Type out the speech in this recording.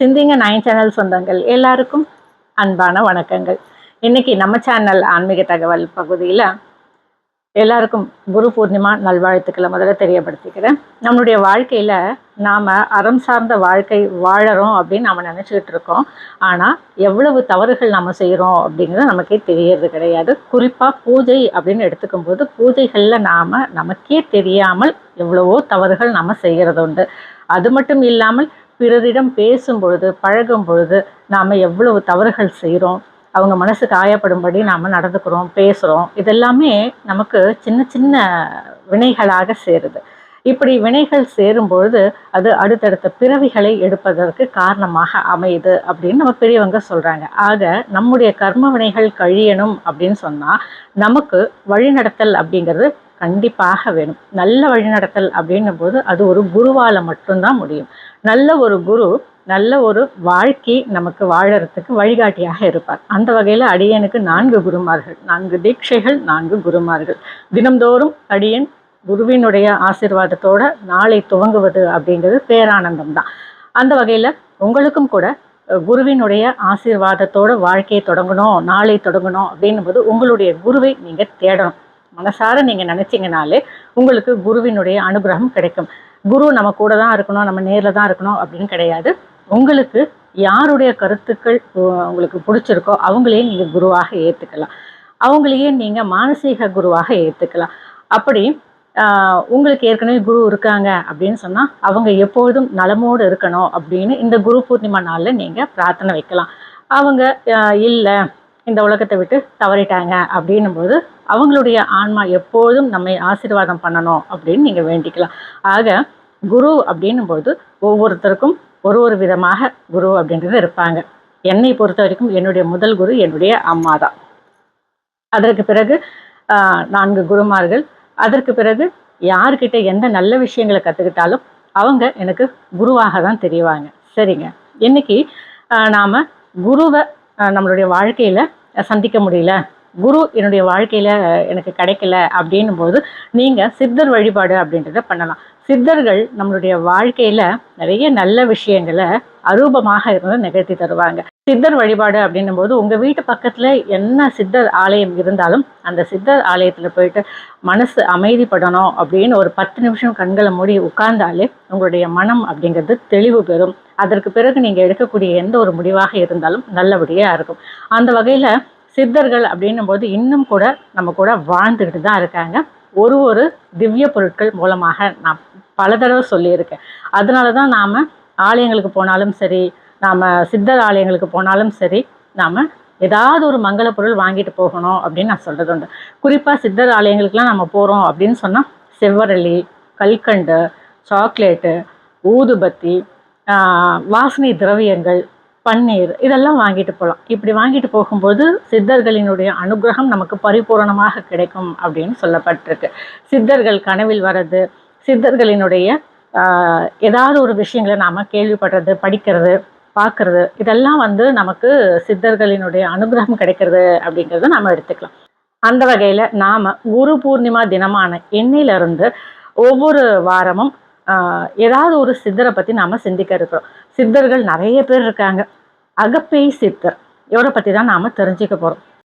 சிந்திங்க nine channel சொந்தங்கள். எல்லாருக்கும் அன்பான வணக்கங்கள். இன்னைக்கு நம்ம சேனல் ஆன்மீக தகவல் பகுதியில் எல்லாருக்கும் குரு பூர்ணிமா நல்வாழ்த்துக்களை முதல்ல தெரியப்படுத்திக்கிறேன். நம்மளுடைய வாழ்க்கையில் நாம் அறம் சார்ந்த வாழ்க்கை வாழறோம் அப்படின்னு நம்ம நினச்சிக்கிட்டு இருக்கோம். ஆனால் எவ்வளவு தவறுகள் நம்ம செய்கிறோம் அப்படிங்கிறது நமக்கே தெரியறது கிடையாது. குறிப்பாக பூஜை அப்படின்னு எடுத்துக்கும் போது பூஜைகளில் நாம் நமக்கே தெரியாமல் எவ்வளவோ தவறுகள் நம்ம செய்கிறது உண்டு. அது மட்டும் இல்லாமல் பிறரிடம் பேசும் பொழுது பழகும் பொழுது நாம் எவ்வளவு தவறுகள் செய்கிறோம் அவங்க மனசு காயப்படும்படி நாம் நடந்துக்கிறோம் பேசுகிறோம் இதெல்லாமே நமக்கு சின்ன சின்ன வினைகளாக சேருது. இப்படி வினைகள் சேரும்பொழுது அது அடுத்தடுத்த பிறவிகளை எடுப்பதற்கு காரணமாக அமையுது அப்படின்னு நம்ம பெரியவங்க சொல்கிறாங்க ஆக நம்முடைய கர்ம வினைகள் கழியணும் அப்படின்னு சொன்னால் நமக்கு வழிநடத்தல் அப்படிங்கிறது கண்டிப்பாக வேணும். நல்ல வழிநடத்தல் அப்படின்னும் போது அது ஒரு குருவால் மட்டும்தான் முடியும். நல்ல ஒரு குரு நல்ல ஒரு வாழ்க்கை நமக்கு வாழறதுக்கு வழிகாட்டியாக இருப்பார். அந்த வகையில் அடியனுக்கு நான்கு குருமார்கள் நான்கு தீட்சைகள் நான்கு குருமார்கள். தினம்தோறும் அடியன் குருவினுடைய ஆசிர்வாதத்தோட நாளை துவங்குவது அப்படிங்கிறது பேரானந்தம் தான். அந்த வகையில் உங்களுக்கும் கூட குருவினுடைய ஆசீர்வாதத்தோட வாழ்க்கையை தொடங்கணும் நாளை தொடங்கணும் அப்படின்னும் போது உங்களுடைய குருவை நீங்கள் தேடணும். மனசார நீங்கள் நினச்சிங்கனாலே உங்களுக்கு குருவினுடைய அனுகிரகம் கிடைக்கும். குரு நம்ம கூட தான் இருக்கணும் நம்ம நேரில் தான் இருக்கணும் அப்படின்னு கிடையாது. உங்களுக்கு யாருடைய கருத்துக்கள் உங்களுக்கு பிடிச்சிருக்கோ அவங்களையே நீங்கள் குருவாக ஏற்றுக்கலாம் அவங்களையே நீங்கள் மானசீக குருவாக ஏற்றுக்கலாம் அப்படி உங்களுக்கு ஏற்கனவே குரு இருக்காங்க அப்படின்னு சொன்னால் அவங்க எப்பொழுதும் நலமோடு இருக்கணும் அப்படின்னு இந்த குரு பூர்ணிமா நாளில் நீங்கள் பிரார்த்தனை வைக்கலாம். அவங்க இல்லை இந்த உலகத்தை விட்டு தவறிட்டாங்க அப்படின்னும்போது அவங்களுடைய ஆன்மா எப்போதும் நம்மை ஆசீர்வாதம் பண்ணணும் அப்படின்னு நீங்கள் வேண்டிக்கலாம். ஆக குரு அப்படின்னும் போது ஒவ்வொருத்தருக்கும் ஒரு ஒரு விதமாக குரு அப்படின்றது இருப்பாங்க. என்னை பொறுத்த வரைக்கும் என்னுடைய முதல் குரு என்னுடைய அம்மா தான் அதற்கு பிறகு நான்கு குருமார்கள். அதற்கு பிறகு யார்கிட்ட எந்த நல்ல விஷயங்களை கற்றுக்கிட்டாலும் அவங்க எனக்கு குருவாக தான் தெரிவாங்க. சரிங்க. இன்னைக்கு நாம் குருவை நம்மளுடைய வாழ்க்கையில் சந்திக்க முடியல. குரு என்னுடைய வாழ்க்கையில் எனக்கு கிடைக்கல அப்படின்னும் போது நீங்கள் சித்தர் வழிபாடு அப்படின்றத பண்ணலாம். சித்தர்கள் நம்மளுடைய வாழ்க்கையில் நிறைய நல்ல விஷயங்களை அரூபமாக இருந்து நிகழ்த்தி தருவாங்க. சித்தர் வழிபாடு அப்படின்னும் போது உங்கள் வீட்டு பக்கத்தில் என்ன சித்தர் ஆலயம் இருந்தாலும் அந்த சித்தர் ஆலயத்தில் போயிட்டு மனசு அமைதிப்படணும் அப்படின்னு ஒரு பத்து நிமிஷம் கண்களை மூடி உட்கார்ந்தாலே உங்களுடைய மனம் அப்படிங்கிறது தெளிவு பெறும். அதற்கு பிறகு நீங்கள் எடுக்கக்கூடிய எந்த ஒரு முடிவாக இருந்தாலும் நல்லபடியாக இருக்கும். அந்த வகையில் சித்தர்கள் அப்படின்னும் போது இன்னும் கூட நம்ம கூட வாழ்ந்துக்கிட்டு தான் இருக்காங்க. ஒரு ஒரு திவ்ய பொருட்கள் மூலமாக நான் பல தடவை சொல்லியிருக்கேன். அதனால தான் நாம் ஆலயங்களுக்கு போனாலும் சரி நாம் சித்தர் ஆலயங்களுக்கு போனாலும் சரி நாம் ஏதாவது ஒரு மங்கள பொருள் வாங்கிட்டு போகணும் அப்படின்னு நான் சொல்கிறது உண்டு. குறிப்பாக சித்தர் ஆலயங்களுக்கெலாம் நம்ம போகிறோம் அப்படின்னு சொன்னால் செவ்வரளி கல்கண்டு சாக்லேட்டு ஊதுபத்தி வாசனை திரவியங்கள் பன்னீர் இதெல்லாம் வாங்கிட்டு போகலாம் இப்படி வாங்கிட்டு போகும்போது சித்தர்களினுடைய அனுகிரகம் நமக்கு பரிபூரணமாக கிடைக்கும் அப்படின்னு சொல்லப்பட்டிருக்கு. சித்தர்கள் கனவில் வர்றது சித்தர்களினுடைய ஏதாவது ஒரு விஷயங்களை நாம் கேள்விப்படுறது படிக்கிறது பார்க்கறது இதெல்லாம் வந்து நமக்கு சித்தர்களினுடைய அனுகிரகம் கிடைக்கிறது அப்படிங்கிறத நம்ம எடுத்துக்கலாம். அந்த வகையில் நாம் குரு பூர்ணிமா தினமான எண்ணிலிருந்து ஒவ்வொரு வாரமும் ஏதாவது ஒரு சித்தரை பற்றி நாம் சிந்திக்க இருக்கிறோம். சித்தர்கள் நிறைய பேர் இருக்காங்க. அகப்பை சித்தர். இவரை பற்றி தான் நாம் தெரிஞ்சுக்க போகிறோம்